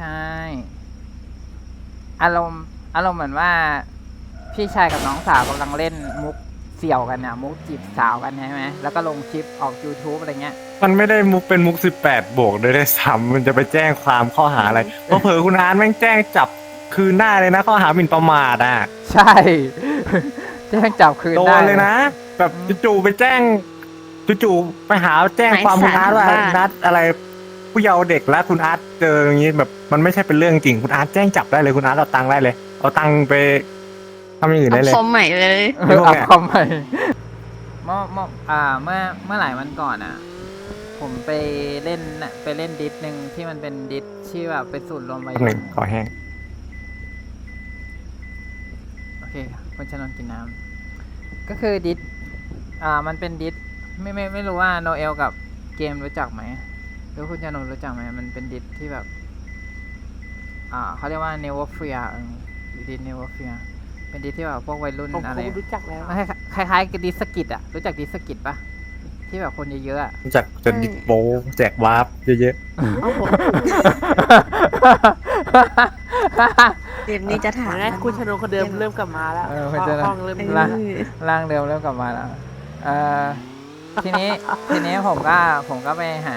ใช่ อารมณ์ อารมณ์เหมือนว่า พี่ชายกับน้องสาวกำลังเล่นมุกเสี่ยวกันเนี่ยมุกจีบสาวกันใช่ไหมแล้วก็ลงคลิปออก YouTube อะไรเงี้ย มันไม่ได้มุกเป็นมุกสิบแปดบวกด้วยด้วยซ้ำมันจะไปแจ้งความข้อหาอะไร เพราะเผลอๆคุณอาร์ตแม่งแจ้งจับคืนหน้าเลยนะข้อหาหมิ่นประมาทอะ ใช่ แจ้งจับคืนโดได้ นเลยนะ แบบจู่ๆไปแจ้งจู่ๆไปหาแจ้งความคุณอาร์ตว่าหมายสารว่า นัดอะไร ผู้เยาว์เด็กแล้วคุณอาร์ตเจออย่างนี้แบบมันไม่ใช่เป็นเรื่องจริงคุณอาร์ตแจ้งจับได้เลยคุณอาร์ตเอาตังค์ได้เลย เอาตังค์ไปทำอย่างอื่นได้เลย คอมใหม่เลย เอไม่อรู้อัพไงคอมใหม่เมื่อเมื่ออ่าเมื่อเมื่อหลายวันก่อนอะ ผมไปเล่นน่ะไปเล่นดิสหนึ่งที่มันเป็นดิสที่แบบเป็นสูตรรวมไว้แป๊บหนึ่งขอแห้ง โอเคคุณชนนท์กินน้ำก็คือดิสอ่ามันเป็นดิสไม่ไม่ไม่รู้ว่าโนเอลกับเกมรู้จักไหม หรือคุณชนนท์รู้จักไหมมันเป็นดิสที่แบบ อ่าเขาเรียกว่าเนวเฟียดิสเนวเฟียเป็นดิสที่แบบพวกวัยรุ่นผมอะไรผมรู้จักแล้วมันคล้ายคล้ายๆกับดิสกิตอะรู้จักดิสกิตปะที่แบบคนเยอะๆอะรู้จักจะดิบโบว์แจกวาร์ปเยอะเอาผมเกมนี้จะถามไงคุณชนนคนเดิมเริ่มกลับมาแล้วเออคุณชนน ห้องเริ่มเอดีอแล้วร่างเดิมเริ่มกลับมาแล้วเอ่อทีนี้ ทีนี้ผมก็ผมก็ไปหา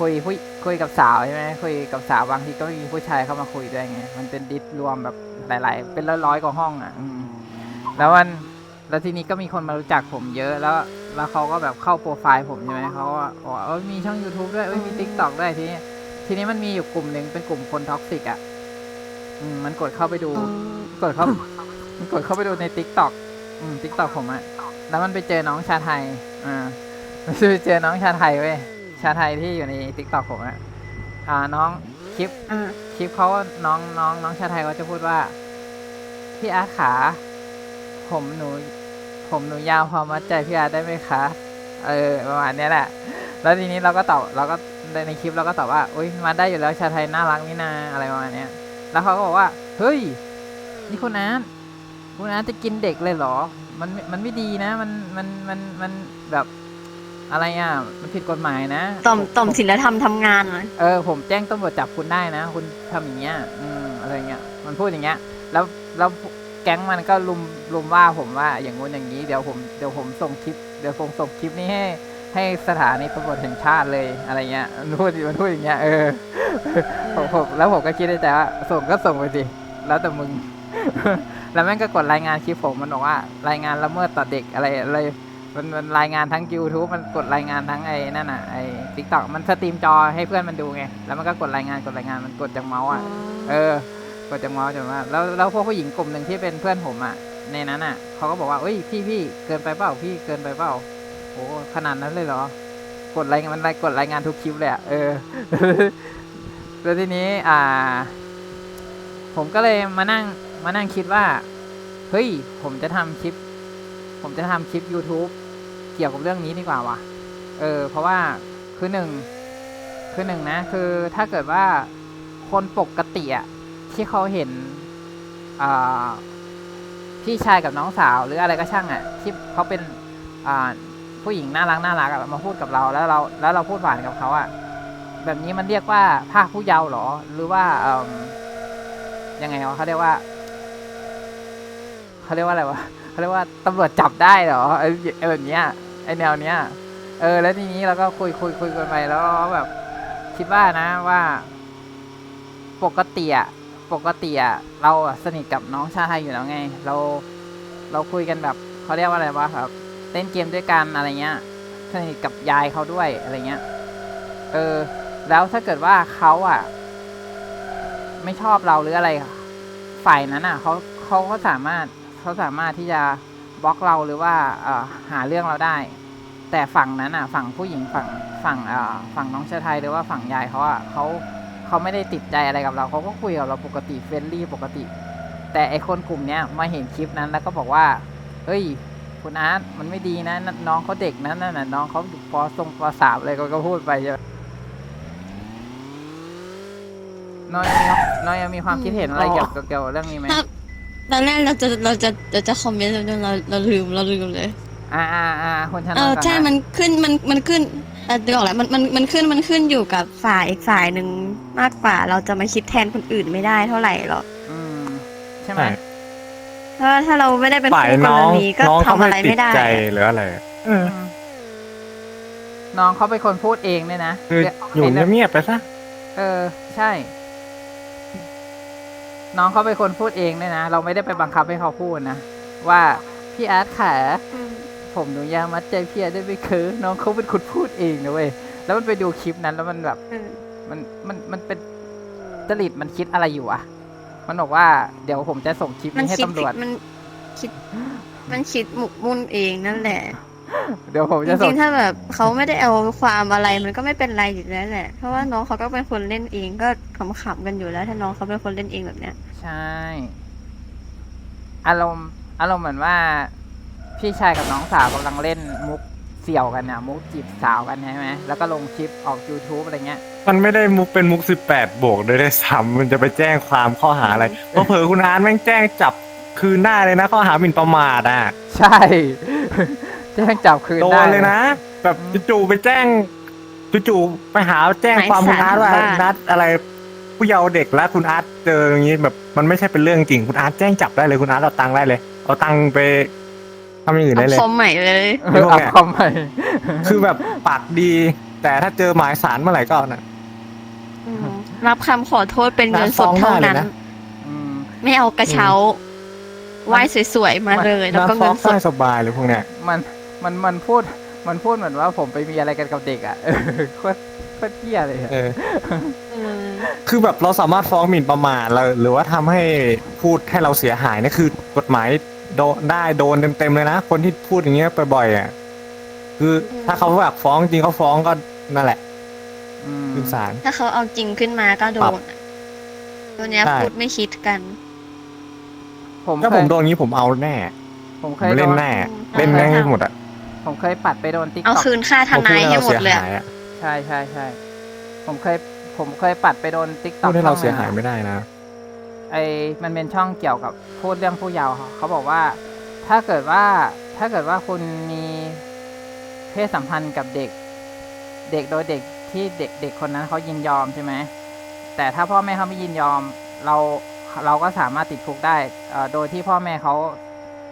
คุยคุยคุยกับสาวใช่ไหมคุยกับสาวบางทีก็มีผู้ชายเข้ามาคุยด้วยไงมันเป็นดิสรวมแบบหลาย ๆ เป็นร้อยๆกว่าห้องอะอืมแล้วมันแล้วทีนี้ก็มีคนมารู้จักผมเยอะแล้ว แล้วเขาก็แบบเข้าโปรไฟล์ผมใช่ไหมเขาก็บอกว่าเออมีช่อง YouTube ด้วยเอ้ยมี t ิ k t o k ด้วยทีนี้ทีนี้มันมีอยู่กลุ่มหนึ่งเป็นกลุ่มคนท็อกซิกอะอืมมันกดเข้าไปดูอ๋อกดเข้า มันกดเข้าไปดูใน t ิ k t o k อืม t ิ k t o k ผมอะแล้วมันไปเจอน้องชาไทยอ่ามันไปเจอน้องชาไทยเว้ย ชาไทยที่อยู่ใน t ิ k t o k ผมอะอ่าน้องคลิปอ่าคลิปเขาน้องน้องน้องชาไทยเขาจะพูดว่า พี่อาร์ตขา ผมหนู ผมหนูยาวพอมัดใจพี่อาร์ตได้ไหมคะ เออประมาณเนี้ยแหละ แล้วทีนี้เราก็ตอบเราก็ในในคลิปเราก็ตอบว่าอุ้ยมาได้อยู่แล้วชาไทยน่ารักนี่นาอะไรประมาณเนี้ย แล้วเขาก็บอกว่า เฮ้ย นี่คุณอาร์ตคุณอาร์ตจะกินเด็กเลยเหรอ มันมันไม่ดีนะ มันมันมันมันแบบ อะไรอะ มันผิดกฎหมายนะต่อมผต่อมศีลธรรมทำงานนะเออผมแจ้งตำรวจจับคุณได้นะ คุณทำอย่างเงี้ยอืมอะไรเงี้ย มันพูดอย่างเงี้ย แล้วแล้วแก๊งมันก็ลุมลุมว่าผมว่าอย่างงู้นอย่างนี้เดี๋ยวผมเดี๋ยวผมส่งคลิปเดี๋ยวผมส่งคลิปนี้ให้ให้สถานีตำรวจแห่งชาติเลยอะไรเงี้ยมันพูดมันพูดอย่างเงี้ยเออผมผมแล้วผมก็คิดในใจว่าส่งก็ส่งไปสิแล้วแต่มึง แล้วแม่งก็กดรายงานคลิปผมมันบอกว่า รายงานละเมิดต่อเด็กอะไรอะไร มันมันรายงานทั้ง YouTube มันกดรายงานทั้งไอ้นั่นน่ะไอ้ TikTok มันสตรีมจอให้เพื่อนมันดูไง แล้วมันก็กดรายงานกดรายงานมันกดจากเมาส์อะ เออ กดจากเมาส์จนว่าแล้วแล้วพวกผู้หญิงกลุ่มหนึ่งที่เป็นเพื่อนผมอะ ในนั้นอะเขาก็บอกว่าเอ้ยพี่พี่เกินไปเปล่าพี่เกินไปเปล่าโอ้ขนาดนั้นเลยเหรอ กดรายงานมันกดรายงานทุกคลิปเลยอะเออแล้วทีนี้อ่า ผมก็เลยมานั่งมานั่งคิดว่า เฮ้ย ผมจะทำคลิป ผมจะทำคลิป YouTube เกี่ยวกับเรื่องนี้ดีกว่าว่ะเออ เพราะว่าคือหนึ่งคือหนึ่งนะ คือถ้าเกิดว่าคนปกติอะที่เขาเห็นพี่ชายกับน้องสาวหรืออะไรก็ช่างอะที่เขาเป็นผู้หญิงน่ารักน่ารักมาพูดกับเราแล้วเราแล้วเราพูดหวานกับเขาอะแบบนี้มันเรียกว่าภาคผู้เยาว์หรอ หรือว่าอยังไงวะเขาเรียกว่าเขาเรียกว่าอะไรวะ เขาเรียกว่าตำรวจจับได้เหรอไอ้ไอ้แบบเนี้ยไอ้แนวเนี้ยเออ แล้วทีนี้เราก็คุยคุยคุยกันไปแล้วแบบคิดว่านะว่า ปกติอะปกติอะเราสนิทกับน้องชาไทยอยู่แล้วไง เราเราคุยกันแบบเขาเรียกว่าอะไรวะครับเล่นเกมด้วยกันอะไรเงี้ยสนิทกับยายเขาด้วยอะไรเงี้ย เออ แล้วถ้าเกิดว่าเขาอะ ไม่ชอบเราหรืออะไร ฝ่ายนั้นอะเขาเขาก็สามารถ เขาสามารถที่จะบล็อกเราหรือว่าหาเรื่องเราได้ แต่ฝั่งนั้นอะฝั่งผู้หญิงฝั่งฝั่งฝั่งน้องชายไทยหรือว่าฝั่งยายเขาอะเขาเขาไม่ได้ติดใจอะไรกับเราเขาก็คุยกับเราปกติเฟรนลี่ปกติ แต่ไอคนกลุ่มเนี้ยมาเห็นคลิปนั้นแล้วก็บอกว่าเฮ้ยคุณอาร์ตมันไม่ดีนะน้องเขาเด็กนะนั่นน่ะน้องเขาอยู่ปทรงปสามอะไรก็พูดไปใช่ไหมน้อยยังมีน้อยยังมีความคิดเห็นอะไรเกี่ยวกับเกี่ยวเรื่องนี้ไหม ตอนแรกเราจะเราจะเราจะคอมเมนต์จนเราเราลืมเราลืมเลย อ่าอ่าอ่าคนชนะเออก่อนใช่นะมันขึ้นมันมันขึ้นเออเดี๋ยวออกแล้วมันมันมันขึ้นมันขึ้นอยู่กับฝ่ายอีกฝ่ายหนึ่งมากกว่า เราจะมาคิดแทนคนอื่นไม่ได้เท่าไหร่หรอกอืมใช่ไหมใช่เพราะว่าถ้าเราไม่ได้เป็นฝ่ายคู่กน้รองณีก็น้องเขาทำไม่อะไรติดไม่ได้ ใจอะหรืออะไรเอออืมน้องเขาเป็นคนพูดเองเนี่ยนะคือเดี๋วอยู่ไเรื่องเงียบๆไปซะ เออ ใช่ น้องเขาเป็นคนพูดเองเนี่ยนะ เราไม่ได้ไปบังคับให้เขาพูดนะ ว่าพี่อาร์ตขาอืมผมหนูยางมัดใจพี่อาร์ตได้ไหมคือ น้องเขาเป็นคนพูดเองนะเว้ยแล้วมันไปดูคลิปนั้นแล้วมันแบบอืมมันมันมันเป็นจริตมันคิดอะไรอยู่อะมันบอกว่าเดี๋ยวผมจะส่งคลิปมันนี้ให้คิดตำรวจมันคิด มันคิดหมกมุ่นเองนั่นแหละ เดี๋ยวผมจจะส่ริงงๆถ้าแบบเขาไม่ได้เอาความอะไรมันก็ไม่เป็นไรอยู่แล้วแหละ เพราะว่าน้องเขาก็เป็นคนเล่นเองก็ขำๆกันอยู่แล้ว ถ้าน้องเขาเป็นคนเล่นเองแบบเนี้ย ใช่ อารมณ์ อารมณ์เหมือนว่า พี่ชายกับน้องสาวกำลังเล่นมุกเสี่ยวกันเนี่ยมุกจีบสาวกันใช่ไหมแล้วก็ลงคลิปออก YouTube อะไรเงี้ย มันไม่ได้มุกเป็นมุกสิบแปดบวกด้วยได้ซ้ำมันจะไปแจ้งความข้อหาอะไร เพราะเผลอๆคุณอาร์ตแม่งแจ้งจับคืนได้เลยนะข้อหาหมิ่นประมาทอะ ใช่ แจ้งจับคืนโดได้นเลยนะ แบบจู่ๆไปแจ้งจู่ๆไปหาแจ้งความคุณอาร์ตว่าคุณอาร์ตอะไร ผู้เยาว์เด็กแล้วคุณอาร์ตเจออย่างนี้แบบมันไม่ใช่เป็นเรื่องจริงคุณอาร์ตแจ้งจับได้เลยคุณอาร์ตเอาตังค์ได้เลย เอาตังค์ไปทำอย่างอื่นได้เลย เอาคอมใหม่เลย เอออัพคอมใหม่คือแบบปากดี แต่ถ้าเจอหมายสารเมื่อไหร่ก็เอานะอืมรับคำขอโทษเป็นเงินสดฟ้องได้เท่าเลยนั้นนะ อืม ไม่เอากระเช้าไหว้สวยๆมาเลย แล้วน้าก็ฟ้เงิองนสได้ดสบายเลยพวกเนี้ย มัน มันมันพูดมันพูดเหมือนว่าผมไปมีอะไรกันกับเด็กอะเออโคตรโคตรเที่ยเลยอะเอออืมคือแบบเราสามารถฟ้องหมิ่นประมาทเราหรือว่าทำให้พูดให้เราเสียหายนี่คือกฎหมายโดนได้โดนเต็มๆเลยนะ คนที่พูดอย่างเงี้ยบ่อยๆอะคือถ้าเขาแบบฟ้องจริงเขาฟ้องก็นั่นแหละอืมขึ้นศาล ถ้าเขาเอาจริงขึ้นมาก็โดปรับนอะตัวเนี้ยใช่ พูดไม่คิดกัน ผมถ้าเคผมยโดนงี้ผมเอาแน่ ผมผเคมยโดเล่นนแน่อืมเล่นแม่งให้หมดอะ ผมเคยปัดไปโดนติ๊กเอาต็อกคืนค่าทนายให้หมดเลยพูให้อะเราเสียหายอะใช่ใช่ใช่ผมเคยผมเคยปัดไปโดนติ๊กต็พูอกดให้เราเสียหายไม่ได้นะ ไอ้มันเป็นช่องเกี่ยวกับพูดเรื่องผู้เยาว์เขาบอกว่า ถ้าเกิดว่าถ้าเกิดว่าคุณมีเพศสัมพันธ์กับเด็ก เด็กโดยเด็กที่เด็กเด็กคนนั้นเขายินยอมใช่ไหมแต่ถ้าพ่อแม่เขาไม่ยินยอม เราเราก็สามารถติดคุกได้เอ่อโดยที่พ่อแม่เขา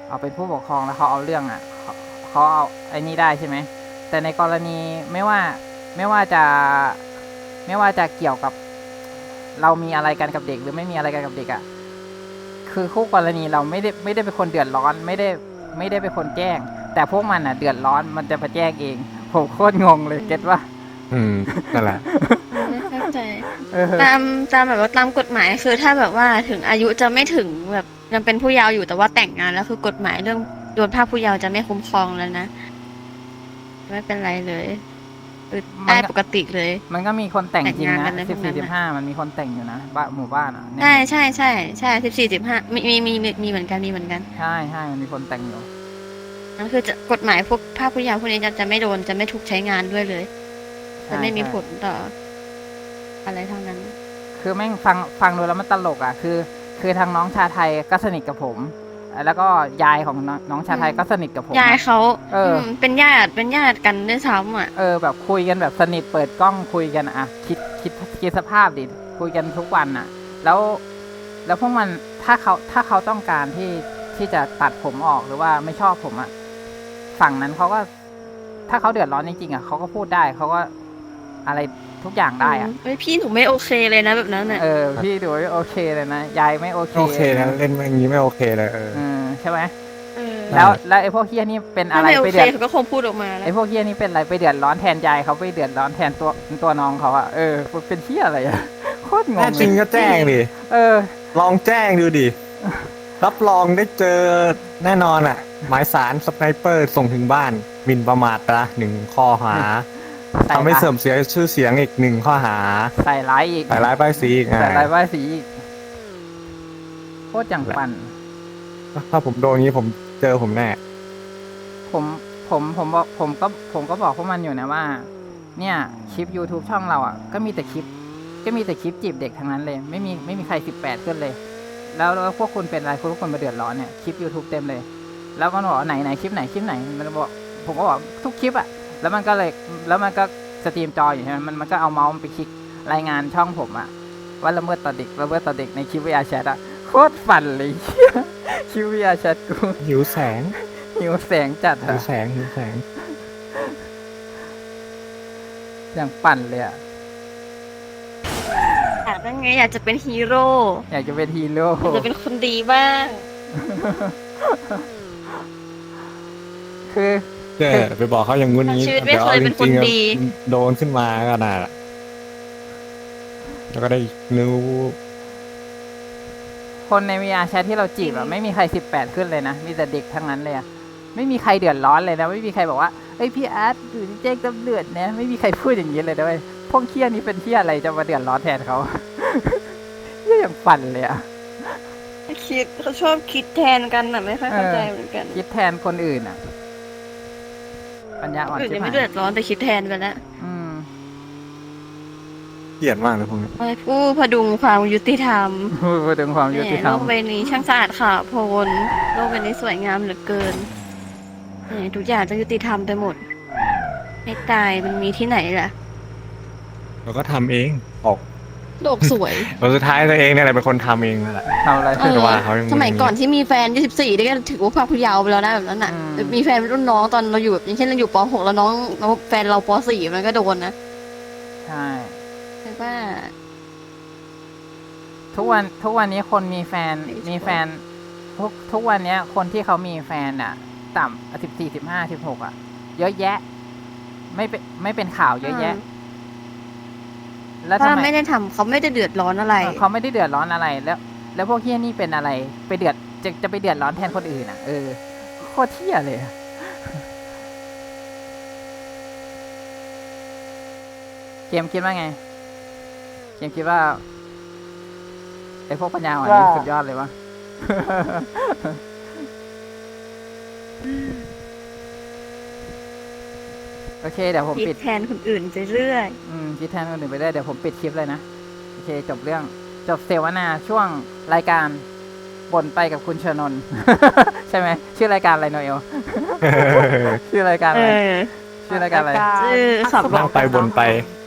เอาเป็นผู้ปกครองแล้วเขาเอาเรื่องอะเขา เขาเอาไอ้นี่ได้ใช่ไหม แต่ในกรณีไม่ว่าไม่ว่าจะไม่ว่าจะเกี่ยวกับ เรามีอะไรกันกับเด็ก หรือไม่มีอะไรกันกับเด็กอะคือคู่กรณีเราไม่ได้ไม่ได้เป็นคนเดือดร้อนไม่ได้ไม่ได้เป็นคนแจ้ง แต่พวกมันอะ เดือดร้อนมันจะมาแจ้งเองผมโคตรงงเลยเก็ตว่าอืมนั่นแหละไม่เข้าใจเออตามตามแบบว่าตามกฎหมายคือถ้าแบบว่าถึงอายุจะไม่ถึงแบบยังเป็นผู้เยาว์อยู่แต่ว่าแต่งงานแล้วคือกฎหมายเรื่อง โดนภาพผู้เยาว์จะไม่คุ้มครองแล้วนะ ไม่เป็นไรเลยคือได้ปกติเลย มันก็มีคนแต่งจริงแต่งงานกันะนเลยสิบพวกนั้สี่นสิบน่ะห้ามันมีคนแต่งอยู่นะบ้านหมู่บ้านอะเนี่ยใช่ใช่ใช่ใช่สิบสี่สิบห้ามีมีมีมีมีเหมือนกันมีเหมือนกันใช่ใช่มันมีคนแต่งอยู่นั่นคือจะกฎหมายพวกภาพผู้เยาว์พวกนี้จะจะไม่โดนจะไม่ถูกใช้งานด้วยเลยจะไม่มีผลต่อ อะไรทั้งนั้น คือแม่งฟังฟังดูแล้วมันตลกอะ คือ คือทางน้องชาไทยก็สนิทกับผม แล้วก็ยายของน้องน้องชาไทยก็สนิทกับผม ยายเขาเอออื มเป็นญาติเป็นญาติกันด้วยซ้ำอะ เออแบบคุยกันแบบสนิทเปิดกล้องคุยกันอะคิดคิดคิดสภาพดิคุยกันทุกวันอะแล้วแล้วพวกมันถ้าเขาถ้าเขาต้องการที่ที่จะตัดผมออกหรือว่าไม่ชอบผมอะฝั่งนั้นเขาก็ ถ้าเขาเดือดร้อนจริงๆอะเขาก็พูดได้เขาก็อะไร ทุกอย่างได้อะเฮ้ยพี่หนูไม่โอเคเลยนะแบบนั้นน่ะเออ พี่ดูไม่โอเคเลยนะยายไม่โอเคโอเคนะเล่นอย่างนี้ไม่โอเคเลยเออเออใช่ไหมเออแล้วแล้วไอ้พวกเฮียนี่เป็นอะถ้าไรไม่โอไปเคเดือดเขาก็คงพูดออกมาแล้ไอ้วพวกเฮียนี่เป็นอะไรไปเดือดร้อนแทนยายเขาไปเดือดร้อนแทนตัวตัวน้องเขาอะเออเป็นเฮียอะไรอะโคตรงแน่งจริงเลยก็แจ้งดิ เออ ลองแจ้งดูดิ รับรองได้เจอแน่นอนอะ หมายสารสไนเปอร์ส่งถึงบ้านหมิ่นประมาทละหนึ่งข้อหาใส่ ทำให้ร้ายเสื่อมเสียชื่อเสียงอีกหนึ่งข้อหาใส่ร้ายอีกใส่ร้ายป้ายสีอีกใส่ร้ายอะว่าสีอีกโคตรจังปันถ้าผมโดนงี้ผมเจอผมแน่ ผมผมผมบอกผมก็ผมก็บอกพวกมันอยู่นะว่า เนี่ยคลิป YouTube ช่องเราอะก็มีแต่คลิป ก็มีแต่คลิปจีบเด็กทั้งนั้นเลย ไม่มีไม่มีใครสิบแปดขึ้นเลย แล้วแล้วพวกคุณเป็นอะไรพวกคุณมาเดือดร้อนเนี่ยคลิป YouTube เต็มเลย แล้วมันบอกว่าไหนไหนคลิปไหนคลิปไหนมันบอกผมก็บอกทุกคลิปอะ แล้วมันก็เลยแล้วมันก็สตรีมจออยู่ใช่ไหมมันมันก็เอาเมาส์ไปคลิกรายงานช่องผมอะว่าละเมิดต่อเด็กละเมิดต่อเด็กในคลิปวิอาแชทอะโคตรฝันเลยเหี้ยคลิปวิอาแชทกูหิวแสงหิวแสงจัดหิวอะแสงหิวแสง อย่างปั่นเลยอะอยากนั่นไงอยากจะเป็นฮีโร่อยากจะเป็นฮีโร่อยากจะเป็นคนดีบ้าง คือ เจ้ไปบอกเขาอย่างงู้นอย่างนี้ชีวิตไม่เคยเป็นคนดี๋วอาจริงๆอะดีโดนขึ้นมาก็น่าละแล้วก็ได้รู้คนใน VR แชทที่เราจีบอะไม่มีใคร18ขึ้นเลยนะ มีแต่เด็กทั้งนั้นเลยอะไม่มีใครเดือดร้อนเลยนะ ไม่มีใครบอกว่าเอ้ยพี่อาร์ตอยู่ที่แจ้งตำรวจนะไม่มีใครพูดอย่างนี้เลยนะเว้ยพวกเคี้ยนี้เป็นเที่ยอะไรจะมาเดือดร้อนแทนเขาเหี้ยอย่างปั่นเลยอะคิดเขาชอบคิดแทนกันน่ะไม่ค่อยเข้าใจเออเหมือนกัน คิดแทนคนอื่นอะ ปัญญาอ่อนอื่นใช่ยังไหมไม่เดือดร้อนแต่คิดแทนไปแล้วอืมเกลียดมากเลยพวกนี้ไอ้ผู้พดุงความยุติธรรมพูดถึงความยุติธรโลรมกใบนี้ช่างสะอาดข่าวโพลนโลกใบนี้สวยงามเหลือเกินเนี่ยทุกอย่างจะยุติธรรมไปหมดให้ตายมันมีที่ไหนล่ะ เราก็ทำเองออก โลกสวยผลสุดท้ายตัวเองเนี่ยแหละเป็นคนทำเองนั่นแหละ ทำอะไรเอคือแต่อว่าเขายังสมัยก่อนที่มีแฟน24นี่ก็ถือว่าภาคผู้เยาว์ไปแล้วนะแบบนั้นน่ะอืมมีแฟนเป็นรุ่นน้องตอนเราอยู่แบบอย่างเช่นเราอยู่ป .6 แล้วน้องน้องแฟนเราป .4 มันก็โดนนะใช่ ใช่ป่ะ ทุกวันทุกวันนี้คนมีแฟนไม่ชัวร์มีแฟน ทุกทุกวันเนี้ย คนที่เขามีแฟนอะ ต่ำสิบสี่สิบห้าสิบหกอะ เยอะแยะ ไม่เป็นไม่เป็นข่าวเยอะแยะ แล้วถ้าทำไมไม่ได้ทำเขาไม่ได้เดือดร้อนอะไร เออเขาไม่ได้เดือดร้อนอะไรแล้ว แล้วพวกเฮี้ยนี่เป็นอะไร ไปเดือดจะจะไปเดือดร้อนแทนคนอื่นอะเออโคตรเที่ยเลยอะเกมคิดว่าไงเกมคิดว่าไอพวกปัญญาอ่อนนี่ว่า สุดยอดเลยวะ โอเคเดี๋ยวผมคิดปิดแทนคนอื่นไปเรื่อย อืมคิดแทนคนอื่นไปได้เดี๋ยวผมปิดคลิปเลยนะ โอเค จบเรื่องจบเสวนาช่วงรายการบ่นไปกับคุณชนนท์ ใช่ไหมชื่อรายการอะไรโนเอล ชื่อรายการเออะไร อ ชื่อรายการอะไรชื่อขับรถ นั่งไปบนไป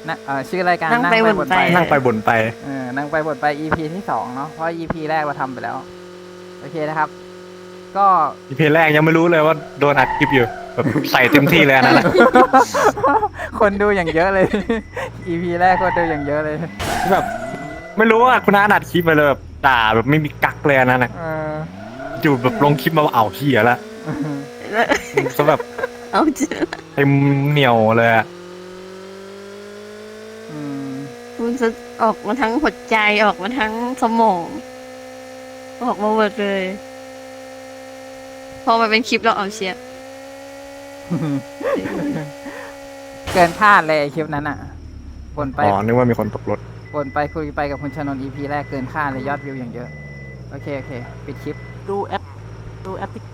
นะเออชื่อรายการนั่งไปบ่นไป นั่งไปบนไป เออนั่งไปบ่นไป EP ที่สองเนาะเพราะ EP แรกเราทำไปแล้ว โอเคนะครับ ก็ อีพีแรกยังไม่รู้เลยว่าโดนอัดคลิปอยู่ แบบใส่เต็มที่เลยอันนั่นแหละคนดูอย่างเยอะเลย EP แรกคนดูอย่างเยอะเลยแบบ ไม่รู้ว่าคุณอาอัดคลิปไปเลยแบบด่าแบบไม่มีกักเลยอันนั่นนะเอออยู่แบบลงคลิปมาว่าเอาเหี้ยละซะแบบเอาจริงเต็มเหนียวเลยอะอืมมันจะออกมาทั้งหัวใจออกมาทั้งสมอง ออกมาหมดเลย พอมาเป็นคลิปเราเอาเชียร์ เกินคาดเลยไอ้คลิปนั้นอะบ่นไปอ๋อ นึกว่ามีคนตกรถบ่นไปคุยไปกับคุณชนนท์ EP แรกเกินคาดเลยยอดวิวอย่างเยอะ โอเค โอเค ปิดคลิป ดูแอป ดูแอปติ๊ก